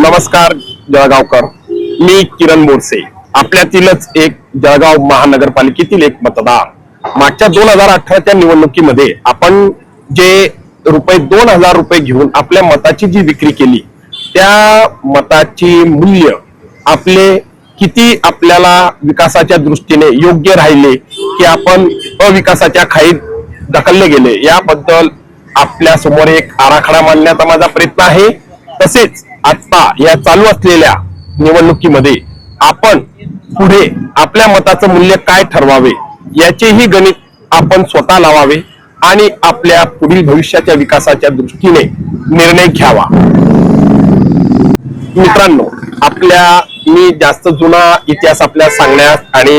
नमस्कार जळगावकर. मी किरण बोरसे. आपल्यातीलच एक जळगाव महानगरपालिकेतील एक मतदार. मागच्या दोन हजार अठराच्या निवडणुकीमध्ये आपण जे रुपये दोन हजार रुपये घेऊन आपल्या मताची जी विक्री केली त्या मताची मूल्य आपले किती आपल्याला विकासाच्या दृष्टीने योग्य राहिले की आपण अविकासाच्या खाईत ढकलले गेले याबद्दल आपल्यासमोर एक आराखडा मांडण्याचा माझा प्रयत्न आहे. तसेच आता या चालू असलेल्या निवडणुकीमध्ये आपण पुढे आपल्या मताचं मूल्य काय ठरवावे याचेही गणित आपण स्वतः लावावे आणि आपल्या पुढील भविष्याच्या विकासाच्या दृष्टीने निर्णय घ्यावा. मित्रांनो आपल्या मी जास्त जुना इतिहास आपल्या सांगण्यात आणि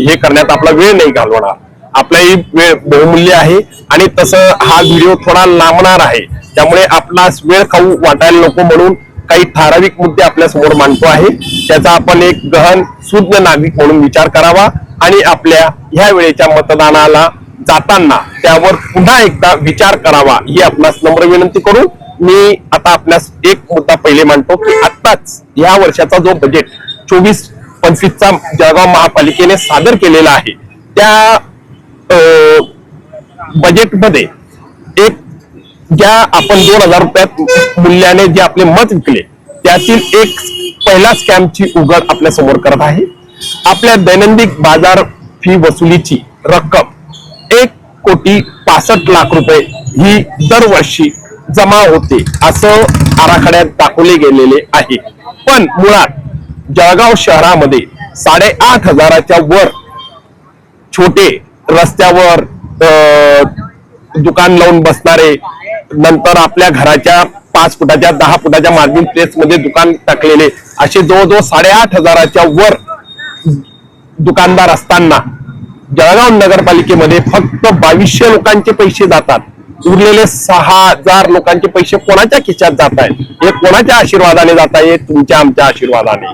हे करण्यात आपला वेळ नाही घालवणार. आपलाही वेळ बहुमूल्य आहे आणि तसं हा व्हिडिओ थोडा लांबणार आहे. त्यामुळे आपला वेळ खाऊ वाटायला नको म्हणून काही ठराविक मुद्दे आपल्यासमोर मांडतो आहे. त्याचा आपण एक गहन सुज्ञ नागरिक म्हणून विचार करावा आणि आपल्या ह्या वेळेच्या मतदानाला जाताना त्यावर पुन्हा एकदा विचार करावा ही आपणास नम्र विनंती करू. मी आता आपल्यास एक मुद्दा पहिले मांडतो की आत्ताच या वर्षाचा जो बजेट चोवीस पंचवीसचा जळगाव महापालिकेने सादर केलेला आहे. त्या बजेटमध्ये एक ज्या आपण दोन हजार रुपयात मूल्याने जे आपले मत विकले त्यातील एक पहिला स्कॅमची उघड आपल्यासमोर करत आहे. आपल्या दैनंदिन बाजार फी वसुलीची रक्कम एक कोटी पासष्ट लाख रुपये ही दरवर्षी जमा होते असं आराखड्यात दाखवले गेलेले आहे. पण मुळात जळगाव शहरामध्ये साडेआठ हजाराच्या वर छोटे रस्त्यावर दुकान लावून बसणारे नंतर आपल्या घराच्या पाच फुटाच्या दहा फुटाच्या मार्जिन प्लेस मध्ये दुकान टाकलेले. असे जवळजवळ साडेआठ हजाराच्या वर दुकानदार असताना जळगाव नगरपालिकेमध्ये फक्त बावीसशे लोकांचे पैसे जातात. उरलेले सहा हजार लोकांचे पैसे कोणाच्या खिशात जात आहेत? हे कोणाच्या आशीर्वादाने जात आहे? तुमच्या आमच्या आशीर्वादाने.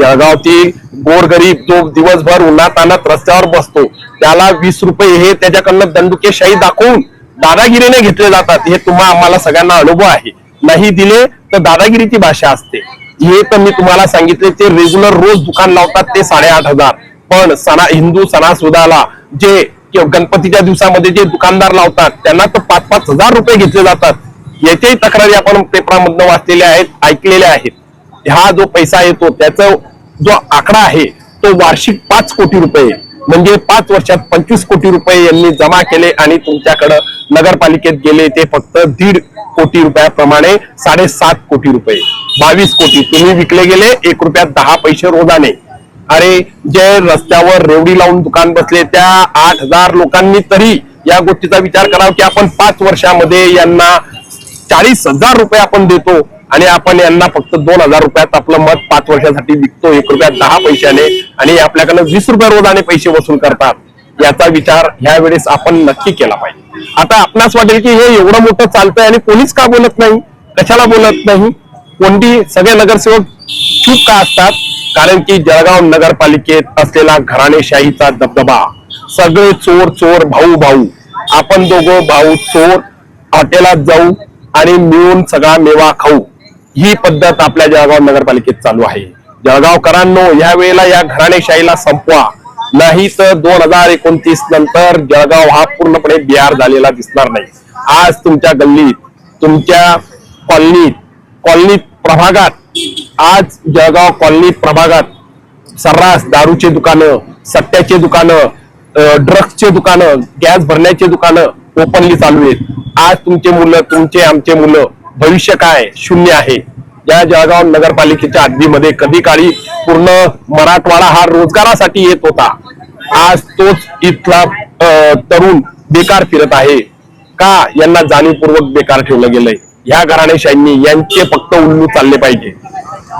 जळगावतील गोरगरीब जो दिवसभर उन्हात आणत रस्त्यावर बसतो त्याला वीस रुपये हे त्याच्याकडनं दंडुकेशाही दाखवून दादागिरीने घेतले जातात. हे तुम्हा आम्हाला सगळ्यांना अनुभव आहे. नाही दिले तर दादागिरीची भाषा असते. हे तर मी तुम्हाला सांगितले ते रेग्युलर रोज दुकान लावतात ते साडेआठ हजार. पण सणा हिंदू सणासुदाला जे किंवा गणपतीच्या दिवसामध्ये जे दुकानदार लावतात त्यांना तर पाच पाच हजार रुपये घेतले जातात. याच्याही तक्रारी आपण पेपरामधनं वाचलेल्या आहेत ऐकलेल्या आहेत. हा जो पैसा येतो त्याचा जो आकडा आहे तो वार्षिक पाच कोटी रुपये म्हणजे पाच वर्षात पंचवीस कोटी रुपये यांनी जमा केले आणि तुमच्याकडं नगरपालिकेत गेले ते फक्त दीड कोटी रुपयाप्रमाणे साडेसात कोटी रुपये. बावीस कोटी. तुम्ही विकले गेले एक रुपयात दहा पैसे रोजाने. अरे जे रस्त्यावर रेवडी लावून दुकान बसले त्या आठ हजार लोकांनी तरी या गोष्टीचा विचार करावा की आपण पाच वर्षामध्ये यांना चाळीस हजार रुपये आपण देतो आणि आपण यांना फक्त दोन हजार रुपयात आपलं मत पाच वर्षासाठी विकतो. एक रुपयात दहा पैशाने आणि आपल्याकडनं वीस रुपये रोजाने पैसे वसूल करतात. याचा विचार ह्या वेळेस आपण नक्की केला पाहिजे. आता आपणास वाटेल की हे एवढं मोठं चालतंय आणि कोणीच का बोलत नाही? कशाला बोलत नाही? कोणती सगळे नगरसेवक चूप का असतात? कारण की जळगाव नगरपालिकेत असलेला घराणेशाहीचा दबदबा सगळे चोर चोर भाऊ भाऊ. आपण दोघं भाऊ चोर हॉटेलात जाऊ आणि मिळून सगळा मेवा खाऊ ही पद्धत आपल्या जळगाव नगरपालिकेत चालू आहे. जळगावकरांनो या वेळेला या घराणेशाहीला संपवा. नाही तर दोन हजार एकोणतीस नंतर जळगाव हा पूर्णपणे बिहार झालेला दिसणार नाही. आज तुमच्या गल्लीत तुमच्या कॉलनीत कॉलनीत प्रभागात आज जळगाव कॉलनीत प्रभागात सर्रास दारूचे दुकानं सट्ट्याचे दुकानं ड्रग्सचे दुकानं गॅस भरण्याचे दुकानं ओपनली चालू आहेत. आज तुमचे मुलं तुमचे आमचे मुलं भविष्य काय शून्य आहे? या जळगाव नगरपालिकेच्या हद्दीमध्ये कधी काळी पूर्ण मराठवाडा हा रोजगारासाठी येत होता? आज तोच इथला अं, तरुण बेकार फिरत आहे. का यांना जाणीवपूर्वक बेकार ठेवलं गेलंय? ह्या घराणेशाहींनी यांचे फक्त उल्लू चालले पाहिजे.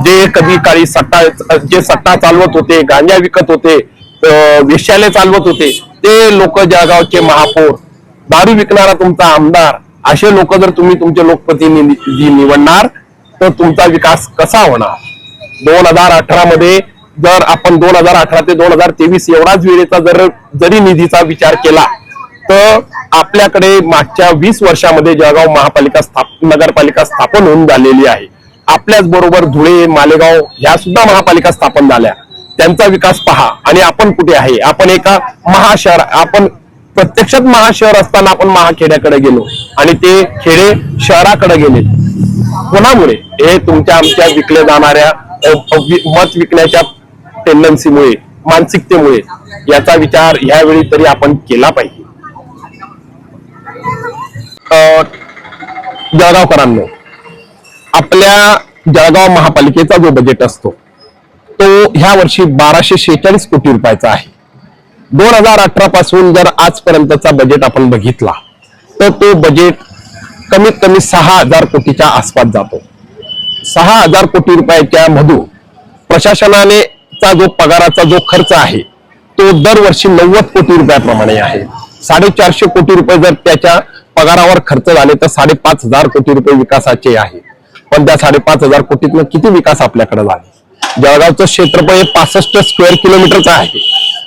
जे कधी काळी सट्टा जे सट्टा चालवत होते गांजा विकत होते अं, चालवत होते ते लोक जळगावचे महापौर दारू विकणारा तुमचा आमदार असे लोक जर तुम्ही तुमचे लोकप्रतिनिधी निवडणार तर तुमचा विकास कसा होणार? दोन हजार अठरा मध्ये जर आपण दोन हजार अठरा ते दोन हजार तेवीस एवढाच वेळेचा जर जरी निधीचा विचार केला तर आपल्याकडे मागच्या वीस वर्षामध्ये जळगाव महापालिका स्थाप नगरपालिका स्थापन होऊन झालेली आहे. आपल्याच बरोबर धुळे मालेगाव ह्या सुद्धा महापालिका स्थापन झाल्या. त्यांचा विकास पहा. आणि आपण कुठे आहे? आपण एका महाशहर आपण प्रत्यक्षात महाशहर असताना आपण महाखेड्याकडे गेलो आणि ते खेडे शहराकडे गेले. कोणामुळे? हे तुमच्या आमच्या विकल्या जाणाऱ्या मत विकण्याच्या टेंडन्सीमुळे मानसिकतेमुळे याचा विचार यावेळी तरी आपण केला पाहिजे. जळगावकरांनो आपल्या जळगाव महापालिकेचा जो बजेट असतो तो ह्या वर्षी बाराशे शेहेचाळीस कोटी रुपयाचा आहे. दोन हजार अठरा पासून जर आजपर्यंतचा बजेट आपण बघितला तर तो बजेट कमीत कमी सहा हजार कोटीच्या आसपास जातो. सहा हजार कोटी रुपयाच्या मधून प्रशासनाने चा जो पगाराचा जो खर्च आहे तो दरवर्षी नव्वद कोटी रुपयाप्रमाणे आहे. साडेचारशे कोटी रुपये जर त्याच्या पगारावर खर्च झाले तर साडेपाच हजार कोटी रुपये विकासाचे आहे. पण त्या साडेपाच हजार कोटीतनं किती विकास आपल्याकडे झाले? जळगावचं क्षेत्रफळ हे पासष्ट स्क्वेअर किलोमीटरचं आहे.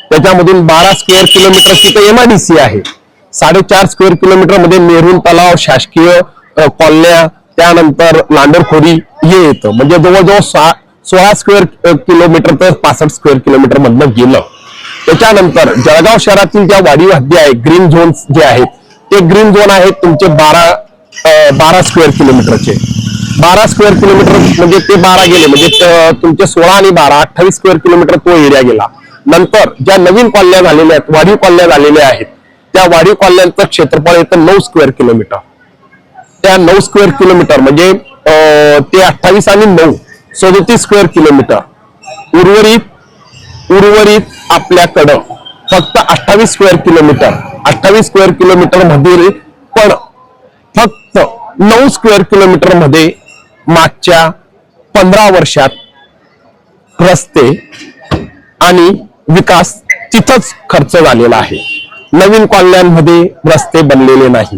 त्याच्यामधून बारा स्क्वेअर किलोमीटर डी एमआयडीसी आहे. साडेचार स्क्वेअर किलोमीटरमध्ये नेहरू तलाव शासकीय कॉलन्या त्यानंतर लांडरखोरी हे येतं. म्हणजे जवळजवळ सहा सोळा स्क्वेअर किलोमीटर तर पासष्ट स्क्वेअर किलोमीटर मधनं गेलं. त्याच्यानंतर जळगाव शहरातील ज्या वाढीव हद्दी आहे ग्रीन झोन जे आहेत ते ग्रीन झोन आहेत तुमचे बारा बारा स्क्वेअर किलोमीटरचे. बारा स्क्वेअर किलोमीटर म्हणजे ते बारा गेले. म्हणजे तुमचे सोळा आणि बारा अठ्ठावीस स्क्वेअर किलोमीटर तो एरिया गेला. नंतर ज्या नवीन कॉलन्या झालेल्या आहेत वाढीव कॉलन्या झालेल्या आहेत त्या वाढीव कॉलन्यांचं क्षेत्रफळ येतं नऊ स्क्वेअर किलोमीटर त्या नऊ स्क्वेअर किलोमीटर म्हणजे अं, ते अठ्ठावीस आणि नऊ सदोतीस स्क्वेअर किलोमीटर उर्वरित उर्वरित आपल्याकडं फक्त अठ्ठावीस स्क्वेअर किलोमीटर अठ्ठावीस स्क्वेअर किलोमीटरमध्ये पण फक्त नऊ स्क्वेअर किलोमीटरमध्ये मागच्या पंधरा वर्षात रस्ते आणि विकास तिथंच खर्च झालेला आहे. नवीन कॉलन्यांमध्ये रस्ते बनलेले नाही.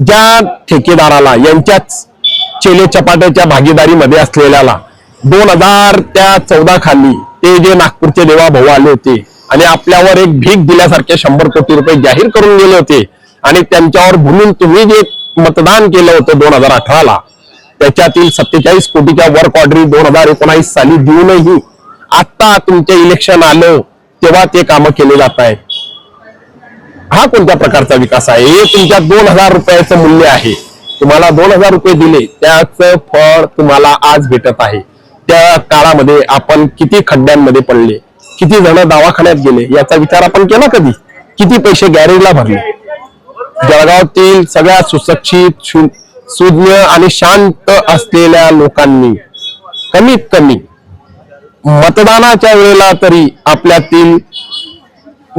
ज्या ठेकेदाराला यांच्याच चेले चपाट्याच्या भागीदारीमध्ये असलेल्याला दोन हजार त्या चौदा खाली ते जे नागपूरचे देवा भाऊ आले होते आणि आपल्यावर एक भीक दिल्यासारखे शंभर कोटी रुपये जाहीर करून गेले होते आणि त्यांच्यावर भूमीन तुम्ही जे मतदान केलं होतं दोन हजार अठराला त्याच्यातील सत्तेचाळीस कोटीच्या वर्क ऑर्डरी दोन हजार एकोणावीस साली देऊनही आता तुमचे इलेक्शन आलं तेव्हा ते कामं केले जात आहेत. हा कोणत्या प्रकारचा विकास आहे? हे तुमच्या दोन हजार रुपयाचं मूल्य आहे. तुम्हाला दोन हजार रुपये दिले त्याचं फळ तुम्हाला आज भेटत आहे. त्या काळामध्ये आपण किती खड्ड्यांमध्ये पडले किती जण दवाखान्यात गेले याचा विचार आपण केला कधी? किती पैसे गॅरेजला भरले? जळगावातील सगळ्या सुशिक्षित सुज्ञ आणि शांत असलेल्या लोकांनी कमीत कमी मतदानाच्या वेळेला तरी आपल्यातील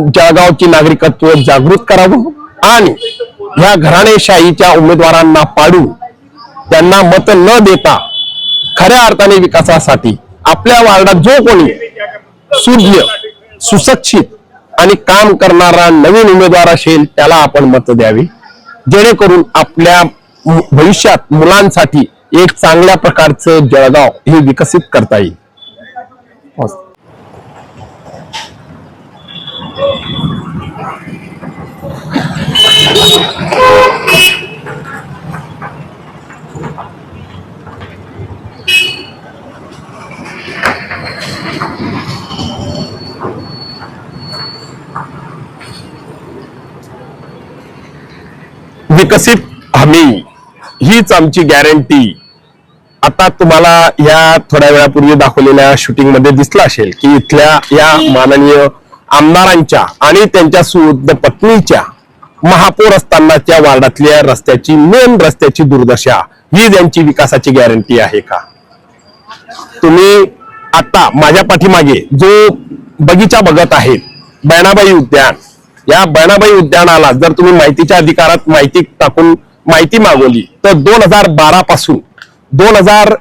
जळगावची नागरिकत्व जागृत करावं आणि ह्या घराणेशाहीच्या उमेदवारांना पाडून त्यांना मत न देता खऱ्या अर्थाने विकासासाठी आपल्या वार्डात जो कोणी सूर्य सुशिक्षित आणि काम करणारा नवीन उमेदवार असेल त्याला आपण मत द्यावी. जेणेकरून आपल्या भविष्यात मुलांसाठी एक चांगल्या प्रकारचं जळगाव हे विकसित करता येईल. विकसित हमी. हीच आमची गॅरंटी आता तुम्हाला या थोड्या वेळापूर्वी दाखवलेल्या शूटिंगमध्ये दिसलं असेल की इथल्या या माननीय आमदारांच्या आणि त्यांच्या सुवृद्ध पत्नीच्या महापौर असतानाच्या वार्डातल्या रस्त्याची मेन रस्त्याची दुर्दशा ही त्यांची विकासाची गॅरंटी आहे का? तुम्ही आता माझ्या पाठीमागे जो बगीचा बघत आहेत बैनाबाई उद्यान या बैनाबाई उद्यानाला जर तुम्ही माहितीच्या अधिकारात माहिती टाकून माहिती मागवली तर दोन हजार बारा पासून दोन हजार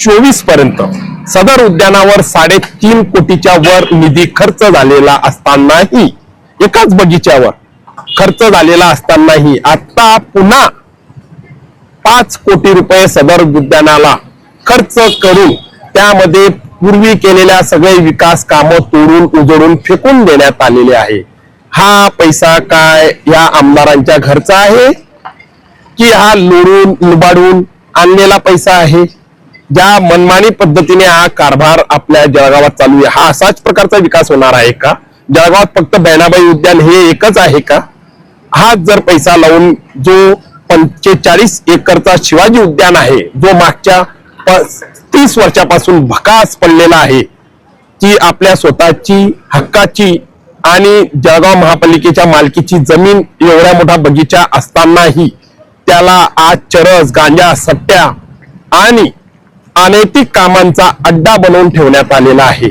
चोवीसपर्यंत सदर उद्यानावर साडेतीन कोटीच्या वर निधी खर्च झालेला असतानाही एकाच बगीच्यावर खर्च झालेला असतानाही आता पुन्हा पाच कोटी रुपये सदर उद्यानाला खर्च करून त्यामध्ये पूर्वी केलेल्या सगळे विकास कामं तोडून उजळून फेकून देण्यात आलेले आहे. हा पैसा काय या आमदारांच्या घरचा आहे की हा लोडून लुबाडून आणलेला पैसा आहे. ज्या मनमानी पद्धतीने हा कारभार आपल्या जळगावात चालू आहे. हा असाच प्रकारचा विकास होणार आहे का? जळगावात फक्त बहिणाबाई उद्यान हे एकच आहे का? हा जर पैसा लावून जो पंचेचाळीस एकरचा शिवाजी उद्यान आहे जो मागच्या तीस वर्षापासून भकास पडलेला आहे ती आपल्या स्वतःची हक्काची आणि जळगाव महापालिकेच्या मालकीची जमीन एवढा मोठा बगीचा असतानाही त्याला आज चरस गांजा सट्ट्या आणि अनैतिक कामांचा अड्डा बनवून ठेवण्यात आलेला आहे.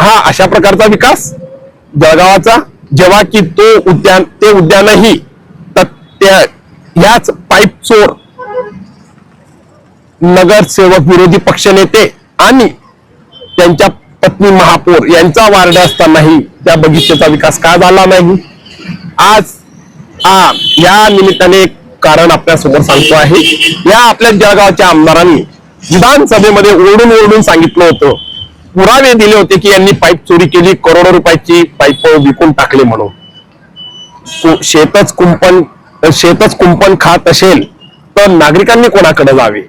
हा अशा प्रकारचा विकास जळगावाचा जेव्हा की तो उद्यान ते उद्यानही त- त्या याच पाईप चोर नगरसेवक विरोधी पक्षनेते आणि त्यांच्या पत्नी महापौर यांचा वारडा असतानाही त्या बगीचेचा विकास का झाला नाही? आज आ या निमित्ताने एक कारण आपल्यासमोर सांगतो आहे. या आपल्या जळगावच्या आमदारांनी विधानसभेमध्ये ओरडून ओरडून सांगितलं होतं. पुरावे दिले होते की यांनी पाईप चोरी केली करोडो रुपयाची पाईप विकून टाकले म्हणून. शेतच कुंपण शेतच कुंपण खात असेल तर नागरिकांनी कोणाकडे जावे?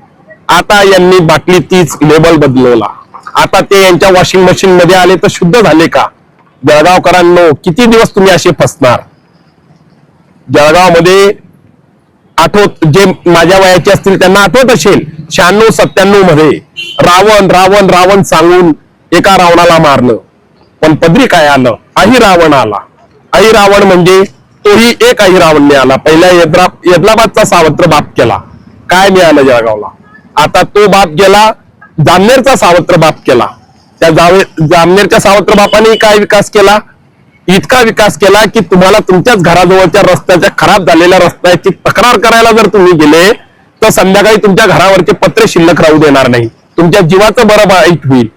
आता यांनी बाटली तीच लेबल बदलवला. आता ते यांच्या वॉशिंग मशीन मध्ये आले तर शुद्ध झाले का? जळगावकरांनो किती दिवस तुम्ही असे फसणार? जळगावमध्ये आठवत जे माझ्या वयाचे असतील त्यांना आठवत असेल शहाण्णव सत्त्याण्णवमध्ये रावण रावण रावण सांगून एका रावणाला मारलं. पण पदरी काय आलं? आई रावण आला. आई रावण म्हणजे तोही एक आई रावणने आला. पहिल्या यद्रा यदलाबादचा सावत्र बाप केला. काय मिळालं जळगावला? आता तो बाप गेला जामनेरचा सावत्र बाप केला. त्या जावे जामनेरच्या सावत्र बापाने काय विकास केला? इतका विकास केला की तुम्हाला तुमच्याच घराजवळच्या रस्त्याच्या खराब झालेल्या रस्त्याची तक्रार करायला जर तुम्ही गेले तर संध्याकाळी तुमच्या घरावरचे पत्रे शिल्लक राहू देणार नाही. तुमच्या जीवाचं बरं वाईट होईल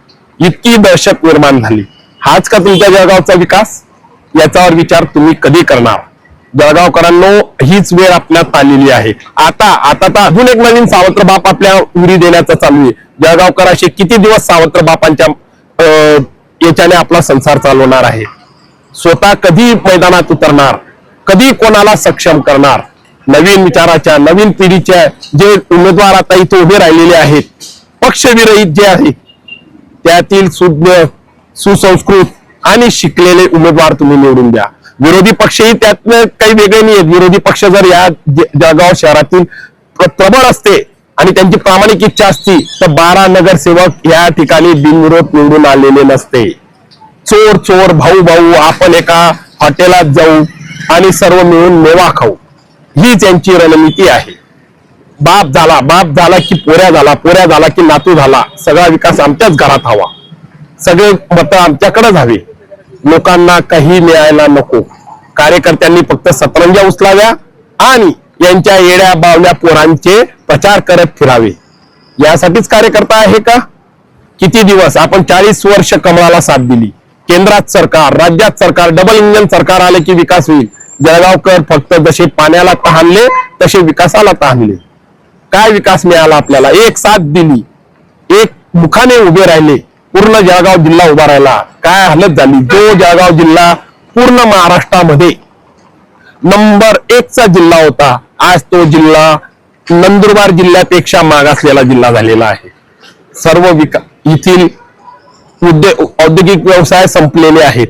इतकी दहशत निर्माण झाली. हाच का तुमच्या जळगावचा विकास? याच्यावर विचार तुम्ही कधी करणार? जळगावकरांनो हीच वेळ आपल्यात आलेली आहे. आता आता तर अजून एक नवीन सावत्र बाप आपल्या उरी देण्याचा चालू आहे. जळगावकर असे किती दिवस सावत्र बापांच्या अं, याच्याने आपला संसार चालवणार आहे? स्वतः कधी मैदानात उतरणार? कधी कोणाला सक्षम करणार? नवीन विचाराच्या नवीन पिढीच्या जे उमेदवार आता इथे उभे राहिलेले आहेत पक्षविरहित जे आहेत त्यातील सुज्ञ सुसंस्कृत आणि शिकलेले उमेदवार तुम्ही निवडून द्या. विरोधी पक्षही त्यातनं काही वेगळे नाही आहेत. विरोधी पक्ष जर या जळगाव शहरातील प्रबळ असते आणि त्यांची प्रामाणिक इच्छा असती तर बारा नगरसेवक या ठिकाणी बिनविरोध निवडून आलेले नसते. चोर चोर भाऊ भाऊ आपण एका हॉटेलात जाऊ आणि सर्व मिळून मेवा खाऊ. ही त्यांची रणनीती आहे. बाप झाला बाप झाला की पोऱ्या झाला पोऱ्या झाला की नातू झाला. सगळा विकास आमच्याच घरात हवा. सगळे मतं आमच्याकडेच हवे. लोकांना काही मिळायला नको. कार्यकर्त्यांनी फक्त सतरंजा उचलाव्या आणि यांच्या येड्या बावल्या पोरांचे प्रचार करत फिरावे. यासाठीच कार्यकर्ता आहे का? किती दिवस? आपण चाळीस वर्ष कमळाला साथ दिली. केंद्रात सरकार राज्यात सरकार डबल इंजन सरकार आले की विकास होईल. जळगावकर फक्त जसे पाण्याला तहानले तसे विकासाला तहानले. काय विकास मिळाला आपल्याला? एक साथ दिली. एक मुखाने उभे राहिले. पूर्ण जळगाव जिल्हा उभा राहिला. काय हालत झाली? जो जळगाव जिल्हा पूर्ण महाराष्ट्रामध्ये नंबर एकचा जिल्हा होता. आज तो जिल्हा नंदुरबार जिल्ह्यापेक्षा मागासलेला जिल्हा झालेला आहे. सर्व विका येथील उद्योग औद्योगिक व्यवसाय संपलेले आहेत.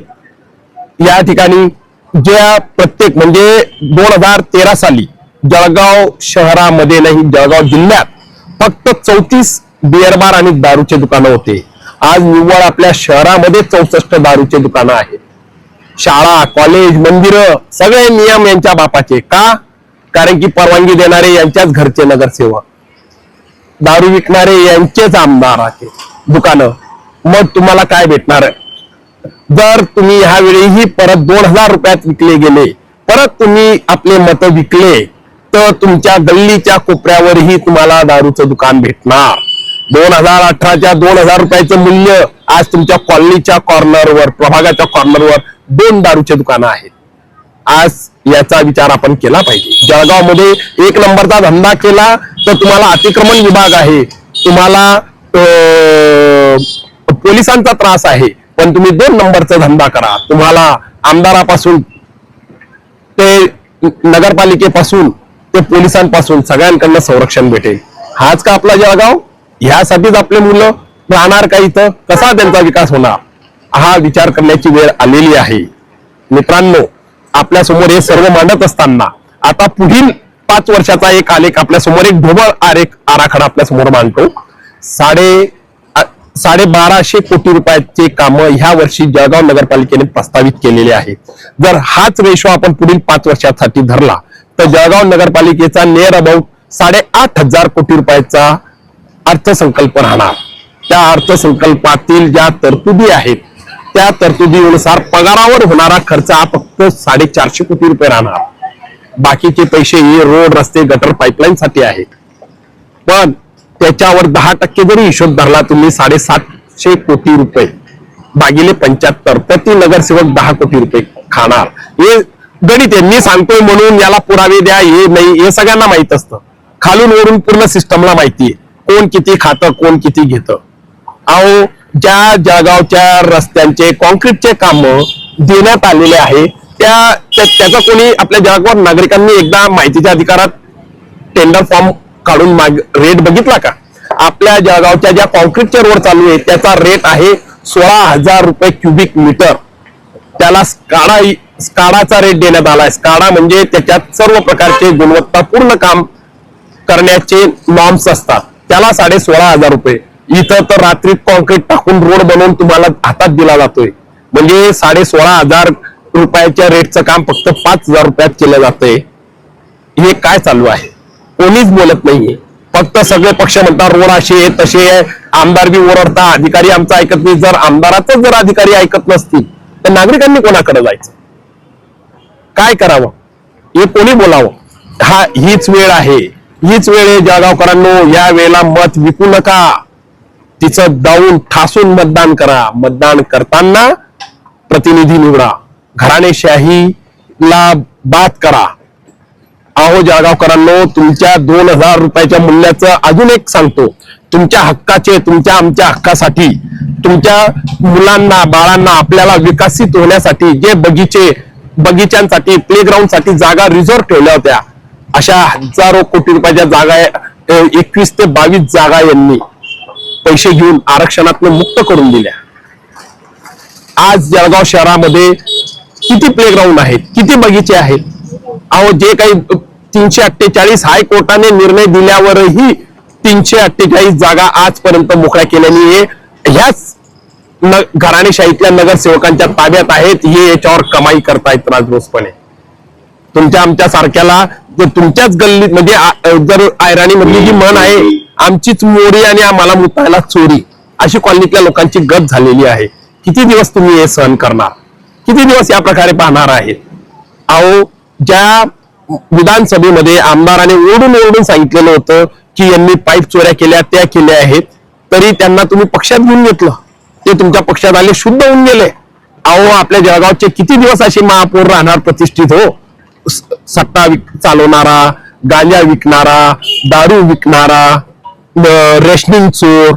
या ठिकाणी ज्या प्रत्येक म्हणजे दोन हजार तेरा साली जळगाव शहरामध्ये नाही जळगाव जिल्ह्यात फक्त चौतीस बिअर बार आणि दारूचे दुकानं होते. आज निव्वळ आपल्या शहरामध्ये चौसष्ट दारूचे दुकानं आहेत. शाळा कॉलेज मंदिरं सगळे नियम यांच्या बापाचे का? कारण की परवानगी देणारे यांच्याच घरचे नगरसेवक. दारू विकणारे यांचेच आमदार आहे दुकानं. मग तुम्हाला काय भेटणार? जर तुम्ही ह्यावेळीही परत दोन हजार रुपयात विकले गेले परत तुम्ही आपले मत विकले तर तुमच्या गल्लीच्या कोपऱ्यावरही तुम्हाला दारूचं दुकान भेटणार. दोन हजार अठराच्या दोन हजार रुपयाचं मूल्य आज तुमच्या कॉलनीच्या कॉर्नरवर प्रभागाच्या कॉर्नरवर दोन दारूचे दुकानं आहेत. आज याचा विचार आपण केला पाहिजे. जळगावमध्ये एक नंबरचा धंदा केला तर तुम्हाला अतिक्रमण विभाग आहे. तुम्हाला अं, पोलिसांचा त्रास आहे. पण तुम्ही दोन नंबरचा धंदा करा. तुम्हाला आमदारापासून ते नगरपालिकेपासून ते पोलिसांपासून सगळ्यांकडनं संरक्षण भेटेल. हाच का आपला जळगाव? ह्यासाठीच आपले मुलं राहणार का इथं? कसा त्यांचा विकास होणार? हा विचार करण्याची वेळ आलेली आहे. मित्रांनो आपल्यासमोर हे सर्व मांडत असताना आता पुढील पाच वर्षाचा एक आलेख आपल्यासमोर एक ढोबळ आरेख आराखडा आपल्यासमोर मांडतो. साडे साडेबाराशे कोटी रुपयाचे कामं ह्या वर्षी जळगाव नगरपालिकेने प्रस्तावित केलेले आहेत जर हाच रेशो आपण पुढील पाच वर्षासाठी धरला तर जळगाव नगरपालिकेचा नियर अबाउट साडेआठ हजार कोटी रुपयाचा अर्थसंकल्प राहणार. त्या अर्थसंकल्पातील ज्या तरतुदी आहेत त्या तरतुदीनुसार पगारावर होणारा खर्च हा फक्त साडेचारशे कोटी रुपये राहणार. बाकीचे पैसे हे रोड रस्ते गटर पाईपलाईन साठी आहेत. पण त्याच्यावर दहा टक्के जरी हिशोब धरला तुम्ही साडेसातशे कोटी रुपये भागिले पंच्याहत्तर प्रति नगरसेवक दहा कोटी रुपये खाणार. हे गणित आहे. मी सांगतोय म्हणून याला पुरावे द्या हे नाही हे सगळ्यांना माहीत असतं. खालून वरून पूर्ण सिस्टमला माहिती आहे. कोण किती खातं कोण किती घेतं. अहो ज्या जळगावच्या रस्त्यांचे कॉन्क्रीटचे काम देण्यात आलेले आहे त्या त्या- त्याचा कोणी आपल्या जळगाव नागरिकांनी एकदा माहितीच्या अधिकारात टेंडर फॉर्म काढून माग रेट बघितला का? आपल्या जळगावच्या ज्या कॉन्क्रीटच्या रोड चालू आहे त्याचा रेट आहे सोळा हजार रुपये क्युबिक मीटर त्याला स्काडा स्काडाचा रेट देण्यात आलाय. स्काडा म्हणजे त्याच्यात सर्व प्रकारचे गुणवत्तापूर्ण काम करण्याचे नॉर्म्स असतात. त्याला साडे सोळा हजार रुपये. इथं तर रात्रीत कॉन्क्रीट टाकून रोड बनवून तुम्हाला हातात दिला जातोय. म्हणजे साडे सोळा हजार रुपयाच्या रेटचं काम फक्त पाच हजार रुपयात केलं जातंय. हे काय चालू आहे? कोणीच बोलत नाहीये. फक्त सगळे पक्ष म्हणतात रोड असे आहे, तसे आहे. आमदार बी ओरडता अधिकारी आमचं ऐकत नाही. जर आमदाराच जर अधिकारी ऐकत नसतील तर नागरिकांनी कोणाकडे जायचं? काय करावं? हे कोणी बोलावं? हा हीच वेळ आहे. हीच वेळ आहे जळगावकरांनो या वेळेला मत विकू नका. तिचं जाऊन ठासून मतदान करा. मतदान करताना प्रतिनिधी निवडा. घराणेशाहीला बाद करा. अहो जळगावकरांनो तुमच्या दोन हजार रुपयाच्या मूल्याचं अजून एक सांगतो. तुमच्या हक्काचे तुमच्या आमच्या हक्कासाठी तुमच्या मुलांना बाळांना आपल्याला विकसित होण्यासाठी जे बगीचे बगीच्यांसाठी प्लेग्राऊंडसाठी जागा रिझर्व ठेवल्या होत्या. अशा हजारो कोटी रुपयाच्या जागा एकवीस ते बावीस जागा यांनी पैसे घेऊन आरक्षणातून मुक्त करून दिल्या. आज जळगाव शहरामध्ये किती प्लेग्राऊंड आहेत? किती बगीचे आहेत? अहो जे काही तीनशे अठ्ठेचाळीस हायकोर्टाने निर्णय दिल्यावरही तीनशे अठ्ठेचाळीस जागा आजपर्यंत मोकळ्या केलेली आहे. ह्याच न घराणेशाहीतल्या नगरसेवकांच्या ताब्यात आहेत. हे याच्यावर कमाई करतायत राजरोसपणे तुमच्या आमच्या सारख्याला जर तुमच्याच गल्लीत म्हणजे जर आयराणी मधली जी म्हण आहे आमचीच मोरी आणि आम्हाला मुतायला चोरी अशी कॉलनीतल्या लोकांची गत झालेली आहे. किती दिवस तुम्ही हे सहन करणार? किती दिवस या प्रकारे पाहणार आहे अहो ज्या विधानसभेमध्ये आमदाराने ओढून ओढून सांगितलेलं होतं की यांनी पाईप चोऱ्या केल्या त्या केल्या आहेत तरी त्यांना तुम्ही पक्षात घेऊन घेतलं. ते तुमच्या पक्षात आले शुद्ध होऊन गेले. अहो आपल्या जळगावचे किती दिवस असे महापौर राहणार प्रतिष्ठित हो? सत्ता विक चालवणारा गांजा विकणारा दारू विकणारा रेशनिंग चोर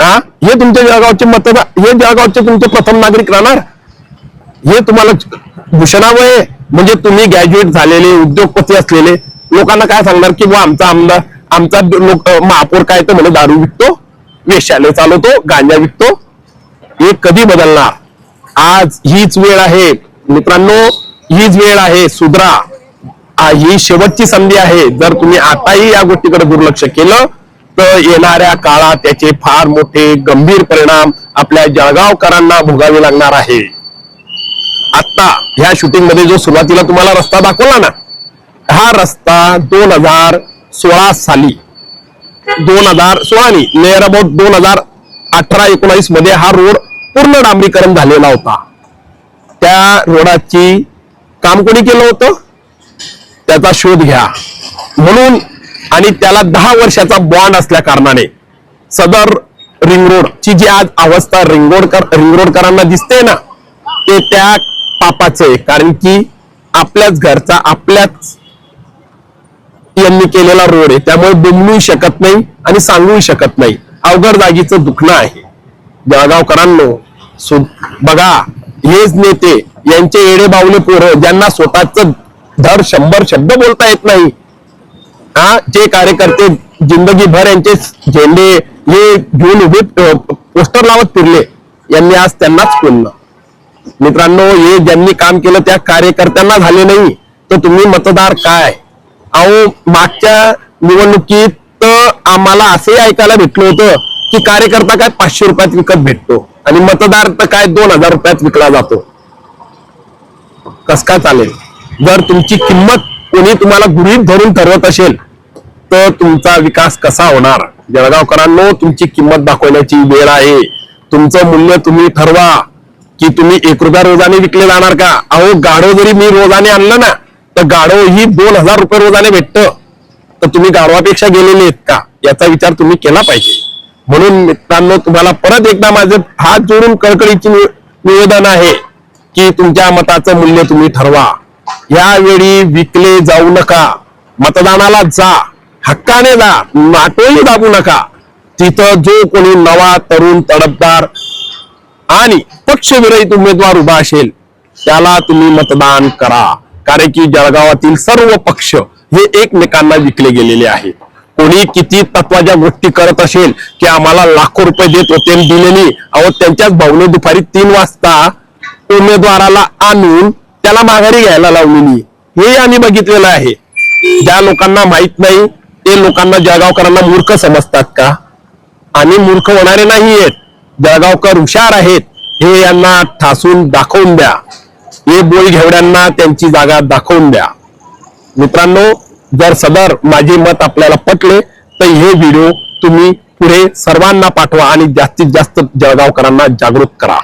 हा हे तुमच्या जळगावचे मतदार हे जळगावचे तुमचे प्रथम नागरिक राहणार? हे तुम्हाला भूषणावं आहे? म्हणजे तुम्ही ग्रॅज्युएट झालेले उद्योगपती असलेले लोकांना काय सांगणार की बुवा आमचा आमदार आमचा लोक महापौर काय तर म्हणे दारू विकतो वेशाले चालवतो गांजा विकतो. हे कधी बदलणार? आज हीच वेळ आहे. मित्रांनो हीच वेळ आहे. सुधरा. ही शेवटची संधी आहे. जर तुम्ही आताही या गोष्टीकडे दुर्लक्ष केलं तर येणाऱ्या काळात त्याचे फार मोठे गंभीर परिणाम आपल्या जळगावकरांना भोगावे लागणार आहे. आता ह्या शूटिंगमध्ये जो सुरुवातीला तुम्हाला रस्ता दाखवला ना हा रस्ता दोन हजार सोळा साली दोन हजार सोळानी नियर अबाउट दोन हजार अठरा एकोणावीसमध्ये हा रोड पूर्ण डांबरीकरण झालेला होता. त्या रोडाची काम कोणी केलं होतं? त्याचा शोध घ्या. म्हणून आणि त्याला दहा वर्षाचा बॉन्ड असल्या कारणाने सदर रिंग रोड ची जी आज अवस्था रिंग रोड रिंग रोडकरांना दिसते ना ते त्या पापाचं आहे. कारण की आपल्याच घरचा आपल्याच यांनी केलेला रोड आहे. त्यामुळे बोलूही शकत नाही आणि सांगूही शकत नाही. अवघड जागीचं दुखणं आहे. जळगावकरांनो बघा हेच नेते यांचे येडे बावले पोरं ज्यांना स्वतःच धड शंभर शब्द बोलता येत नाही. हा जे कार्यकर्ते जिंदगीभर यांचे झेंडे हे घेऊन उभे पोस्टर लावत फिरले यांनी आज त्यांनाच कोणलं मित्रांनो हे ज्यांनी काम केलं त्या कार्यकर्त्यांना झाले नाही. तर तुम्ही मतदार काय? अहो मागच्या निवडणुकीत आम्हाला असंही ऐकायला भेटलं होतं की कार्यकर्ता काय पाचशे रुपयात विकत भेटतो आणि मतदार तर काय दोन हजार रुपयात विकला जातो. कस काय चालेल? जर तुमची किंमत कोणी तुम्हाला गृहीत धरून ठरवत असेल तर तुमचा विकास कसा होणार? जळगावकरांनो तुमची किंमत दाखवण्याची वेळ आहे. तुमचं मूल्य तुम्ही ठरवा. की तुम्ही एक रुपया रोजाने विकले जाणार का? अहो गाढव जरी मी रोजाने आणलं ना तर गाढव ही दोन हजार रुपये रोजाने भेटतं. तर तुम्ही गाढवापेक्षा गेलेले आहेत का? याचा विचार तुम्ही केला पाहिजे. म्हणून मित्रांनो तुम्हाला परत एकदा माझे हात जोडून कळकळीची निवेदन आहे की तुमच्या मताचं मूल्य तुम्ही ठरवा. यावेळी विकले जाऊ नका. मतदानाला जा. हक्काने जा. नाटोली दाबू नका. तिथं जो कोणी नवा तरुण तडफदार आणि पक्षविरहित उमेदवार उभा असेल त्याला तुम्ही मतदान करा. कारण की जळगावातील सर्व पक्ष हे एकमेकांना विकले गेलेले आहेत. कोणी किती तत्वाच्या गोष्टी करत असेल की आम्हाला लाखो रुपये देत होते दिलेली. दिले नाही अहो त्यांच्याच भावने दुपारी तीन वाजता उमेदवाराला आणून त्याला माघारी घ्यायला लावलेली. हे आम्ही बघितलेलं आहे. ज्या लोकांना माहीत नाही ते लोकांना जळगावकरांना मूर्ख समजतात का? आणि मूर्ख होणारे नाही आहेत जळगावकर हुशार आहेत. हे यांना ठासून दाखवून द्या. हे बोळी घेवड्यांना त्यांची जागा दाखवून द्या. मित्रांनो जर सदर माझे मत आपल्याला पटले तर हे व्हिडिओ तुम्ही पुढे सर्वांना पाठवा आणि जास्तीत जास्त जळगावकरांना जागृत करा.